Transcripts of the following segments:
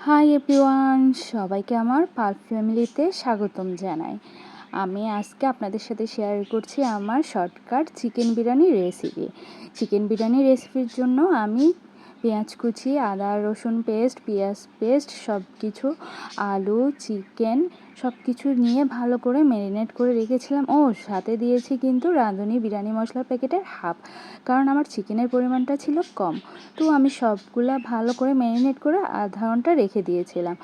Hi everyone সবাইকে আমার পাল ফ্যামিলিতে স্বাগতম জানাই। আমি আজকে আপনাদের সাথে শেয়ার করছি আমার shortcut chicken biryani recipe chicken biryani রেসিপির জন্য আমি পেঁয়াজ কুচি, আদা, রসুন পেস্ট, পেঁয়াজ পেস্ট সব কিছু আলু, চিকেন সব কিছু নিয়ে ভালো করে ম্যারিনেট করে রেখেছিলাম। ও, সাথে দিয়েছি কিন্তু রাঁধুনি বিরিয়ানি মশলার প্যাকেটের হাফ, কারণ আমার চিকেনের পরিমাণটা ছিল কম। তো আমি সবগুলা ভালো করে ম্যারিনেট করে আধা ঘণ্টা রেখে দিয়েছিলাম।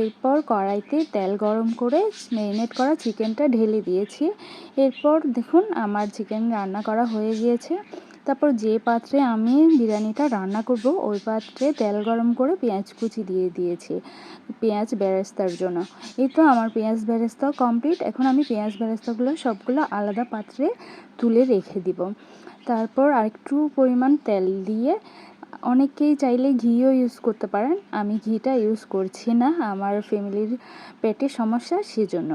এরপর কড়াইতে তেল গরম করে ম্যারিনেট করা চিকেনটা ঢেলে দিয়েছি। এরপর দেখুন, আমার চিকেন রান্না করা হয়ে গিয়েছে। তারপর যে পাত্রে আমি বিরিয়ানিটা রান্না করব, ওই পাত্রে তেল গরম করে পেঁয়াজ কুচি দিয়ে দিয়েছি, পেঁয়াজ বেরেস্তার জন্য। এই তো আমার পেঁয়াজ বেরেস্তা কমপ্লিট। এখন আমি পেঁয়াজ বেরেস্তাগুলো সবগুলো আলাদা পাত্রে তুলে রেখে দিব। তারপর আরেকটু পরিমাণ তেল দিয়ে, অনেকেই চাইলে ঘিও ইউজ করতে পারেন। আমি ঘিটা ইউজ করছি না, আমার ফ্যামিলির পেটে সমস্যা সেজন্য।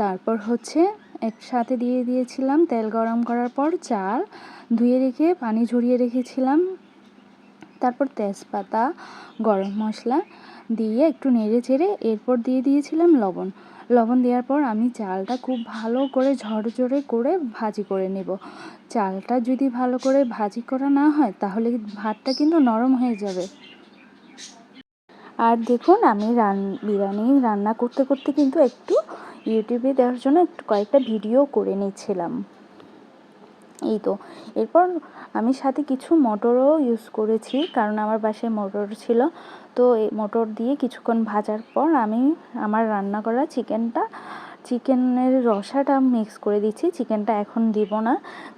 তারপর হচ্ছে একসাথে দিয়ে দিয়েছিলাম তেল গরম করার পর চাল, ধুয়ে রেখে পানি ঝরিয়ে রেখেছিলাম। তারপর তেজপাতা, গরম মশলা দিয়ে একটু নেড়ে চেড়ে এরপর দিয়ে দিয়েছিলাম লবণ। লবণ দেওয়ার পর আমি চালটা খুব ভালো করে ঝরঝরে করে ভাজি করে নেব। চালটা যদি ভালো করে ভাজি করা না হয়, তাহলে ভাতটা কিন্তু নরম হয়ে যাবে। আর দেখুন, আমি রান, বিরিয়ানি রান্না করতে করতে কিন্তু একটু ইউটিউবে দেওয়ার জন্য একটু কয়েকটা ভিডিও করে নিয়েছিলাম এই তো, এরপর আমি সাথে কিছু মটরও ইউজ করেছি, কারণ আমার বাসায় মটর ছিল। তো এই মটর দিয়ে কিছুক্ষণ ভাজার পর আমি আমার রান্না করা চিকেনটা চিকেনের রসাটা মিক্স করে দিচ্ছি। চিকেনটা এখন দিব না,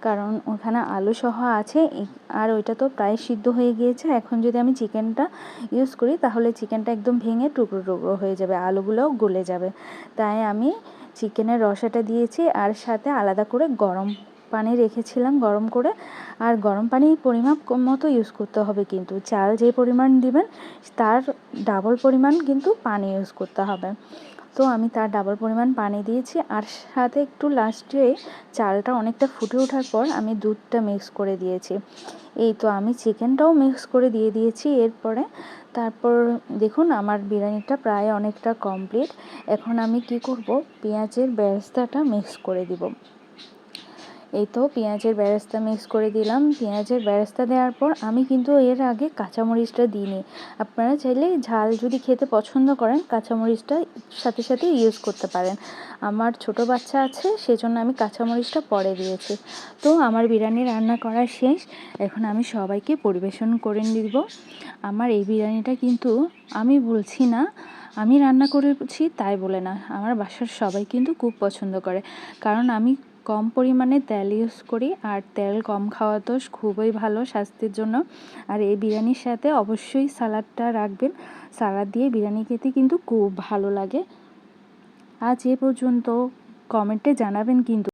কারণ ওখানে আলু সহ আছে। আর ওইটা তো প্রায় সিদ্ধ হয়ে গিয়েছে। এখন যদি আমি চিকেনটা ইউজ করি, তাহলে চিকেনটা একদম ভেঙে টুকরো টুকরো হয়ে যাবে, আলুগুলোও গলে যাবে। তাই আমি চিকেনের রসাটা দিয়েছি, আর সাথে আলাদা করে গরম পানি রেখেছিলাম, গরম করে। আর গরম পানি পরিমাপ মতো ইউজ করতে হবে কিন্তু। চাল যে পরিমাণ দিবেন, তার ডাবল পরিমাণ কিন্তু পানি ইউজ করতে হবে। তো আমি তার ডাবল পরিমাণ পানি দিয়েছি আর সাথে একটু লাস্টে চালটা অনেকটা ফুটে ওঠার পর আমি দুধটা মিক্স করে দিয়েছি। এই তো আমি চিকেনটাও মিক্স করে দিয়ে দিয়েছি এরপরে। তারপর দেখুন আমার বিরিয়ানিটা প্রায় অনেকটা কমপ্লিট এখন আমি কি করব? পেঁয়াজের বেরেস্তাটা মিক্স করে দিব। এই তো পেঁয়াজের বেরেস্তা মিক্স করে দিলাম। পেঁয়াজের বেরেস্তা দেওয়ার পর আমি কিন্তু এর আগে কাঁচামরিচটা দিইনি। আপনারা চাইলে ঝাল যদি খেতে পছন্দ করেন, কাঁচামরিচটা সাথে সাথে ইউজ করতে পারেন। আমার ছোট বাচ্চা আছে, সেজন্য আমি কাঁচামরিচটা পরে দিয়েছি। তো আমার বিরিয়ানি রান্না করা শেষ। এখন আমি সবাইকে পরিবেশন করে দিব আমার এই বিরিয়ানিটা কিন্তু আমি বলছি না। আমি রান্না করেছি তাই বলে না। আমার বাসার সবাই কিন্তু খুব পছন্দ করে। কারণ আমি কম পরিমাণে তেল ইউজ করি আর তেল কম খাওয়া তো খুবই ভালো স্বাস্থ্যের জন্য। আর এই বিরিয়ানির সাথে অবশ্যই সালাডটা রাখবেন। সালাদ দিয়ে বিরিয়ানি খেতে কিন্তু খুব ভালো লাগে। আজ এ পর্যন্ত কমেন্টে জানাবেন কিন্তু।